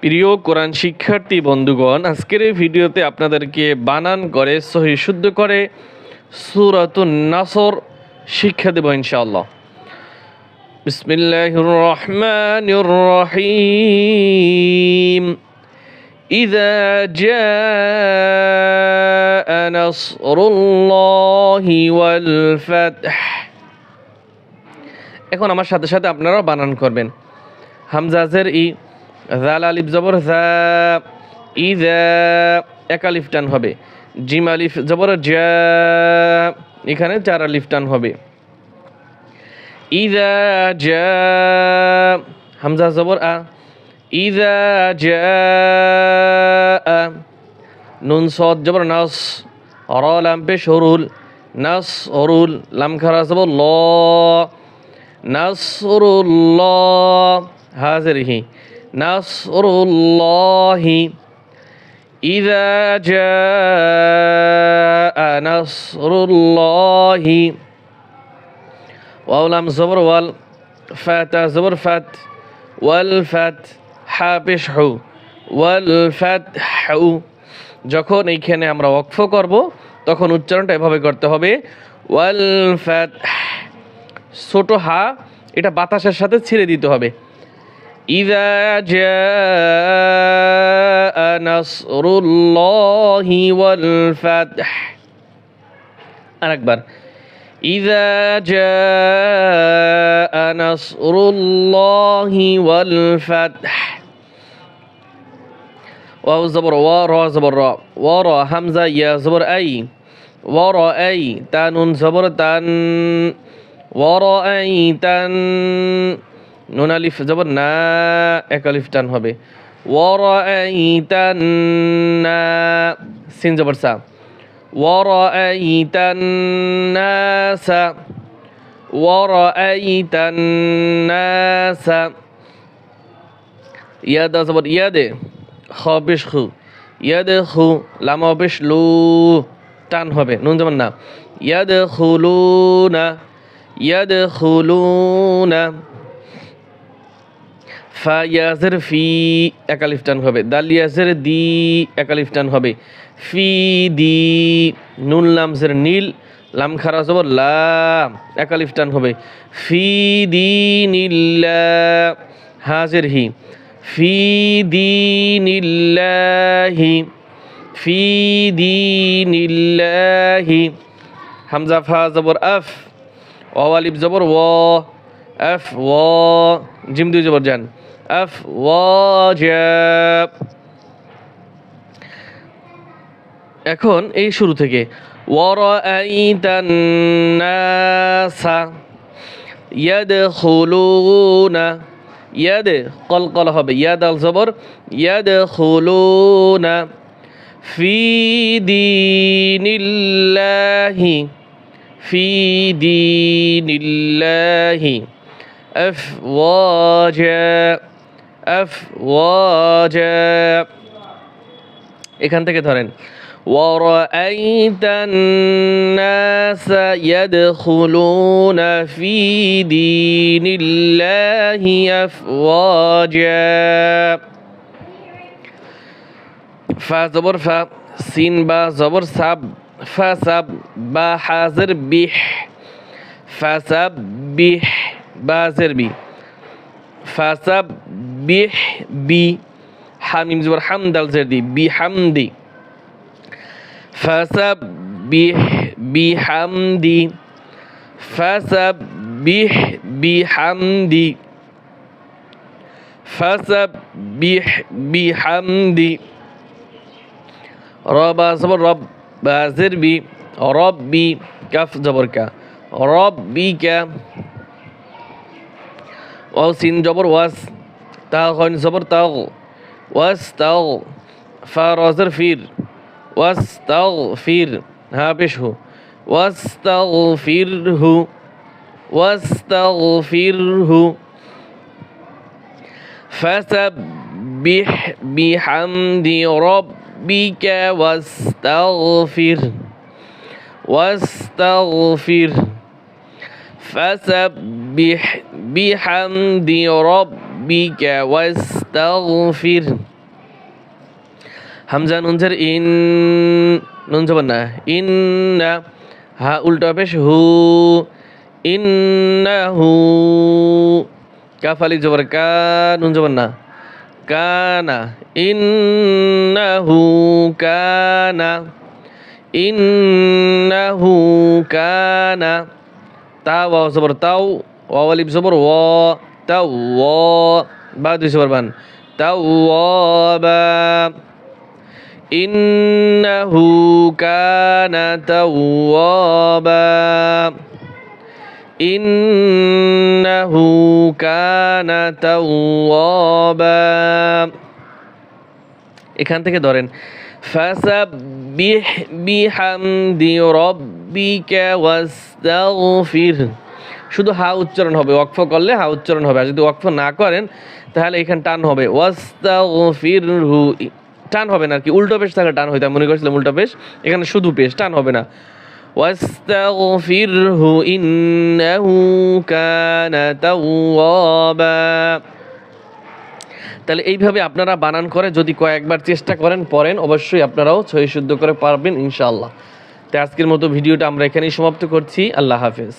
প্রিয় কোরআন শিক্ষার্থী বন্ধুগণ আজকের এই ভিডিওতে আপনাদেরকে বানান করে সহি শুদ্ধ করে সুরাতুন নাসর শিক্ষা দেব ইনশাআল্লাহ বিসমিল্লাহির রহমানির রহিম إذا جاء نصر الله والفتح এখন আমার সাথে সাথে আপনারাও বানান করবেন হামজাজের ই জাল আলিফ জবর জা ই জা এক টান হবে। জিম আলিফ জবর, জা, এখানে চার আলিফ টান হবে। ইজা জা, হামজা জবর, আ ইজা জা নুন সদ জবর, নাস, র, লাম পেশ হরুল নাস হরুল লাম, খারা জবর, ল নাসরুল্লাহ হাজিরহি নাসরুল্লাহি ইদা জা নাসরুল্লাহি ওয়াউলাম জবর ওয়াল ফাতা জবর ফাত ওয়াল ফাত হাপিস হু ওয়াল ফাত হু যখন এইখানে আমরা ওয়াকফ করব, তখন উচ্চারণটা এভাবে করতে হবে, ওয়াল ফাত ছোটো হা, এটা বাতাসের সাথে ছেড়ে দিতে হবে। ইদা জাআ নাসরুল্লাহি ওয়াল ফাতহ আরেকবার ইদা জাআ নাসরুল্লাহি ওয়াল ফাতহ ওয়াও জবর ওয়া র জবর র ওয়া র হামজা ইয়া জবর আই ওয়া র আই তানুন জবর তান ওয়ারাইতান নুন আলিফ জবর, না, এক আলিফ টান হবে। না সিন জবর সা। নাসা ওয়ারাইতান নাসা ইয়াদা জবর, ইয়াদে খ বেশ খু ইয়াদে খু লামা বেশ লু টান হবে, নুন যেমন না। ইয়াদে খুলুনা ইয়াদখুলুনা ফা ইয়াজের ফি একালিফ টান হবে দাল ইয়াজের দি একালিফ টান হবে। ফি দি নুন লামজের নীল, লাম খারা জবর লা একালিফ টান হবে। ফি দি নীল্লা হাজের হি। ফি দি নীল্লাহি ফি দি নীল্লাহি হামজা ফা জবর আফ ওয়ালিব জবর ও এফ ও, জিম দুই জবর জান। এফ ও জ্যাব এখন এই শুরু থেকে ওয়ারাইতান্নাসা ইয়াদখুলুনা ইয়াদ কলকল হবে ইয়াদ আল জবর ইয়াদখুলুনা ফি দীনিল্লাহি في دين الله أفواجا أفواجا এখান থেকে ধরেন ورأيت الناس يدخلون في دين الله أفواجا فا زبر فا سين با زبر سب فسب با حاضر بح فسب بح بازر بي فسبح بحميم زبر حمد الزردي بحمدي. فسبح بحمدي. فسبح بحمدي. فسبح بحمدي. رب صبر رب بازر بي ربي كف زبر ربي ربك ও সিন জবর ওয়াস তা হন জবর তাও ওয়াস তাও ফা রজর ফির ওয়াস তাও ফির হ্যাঁ পেশ হু ওয়াস তাও ফির হু ওয়াস তাও ফির হু فسبح بحمد ربك واستغفر واستغفر فسبح بحمد ربك واستغفر হামজা নুনজের ইন নুন জবর না ইন না হা উল্টা পেশ হু ইন না হু কাফ আলিফ জবর কা নুন জবর না কানা ইন্নাহু কানা ইন্নাহু কানা তা ওয়াও জবর তাও ওয়াও আলিফ জবর ওয়া তাও ওয়া বা দুই জবর বান তাও ওয়াবা ইন্নাহু কানা তাওয়াবা ইন্নাহু কানা তাওয়াবা এখান থেকে ধরেন ফাসাব্বিহ বিহামদি রাব্বিকা ওয়াস্তাগফির শুধু হা উচ্চারণ হবে ওয়াকফ করলে হা উচ্চারণ হবে আর যদি ওয়াকফ না করেন তাহলে এখানে টান হবে ওয়াস্তাগফিরহু টান হবে না আর কি উল্টো পেশ থাকলে টান হইতে মনে করছিলাম উল্টো পেশ এখানে শুধু পেশ টান হবে না واستغفره إنه كان توابا তাহলে এইভাবে আপনারা বানান করে যদি কয়েকবার চেষ্টা করেন পড়েন অবশ্যই আপনারাও ছয় শুদ্ধ করে পারবেন ইনশাআল্লাহ তো আজকের মতো ভিডিওটা আমরা এখানেই সমাপ্ত করছি। আল্লাহ হাফেজ।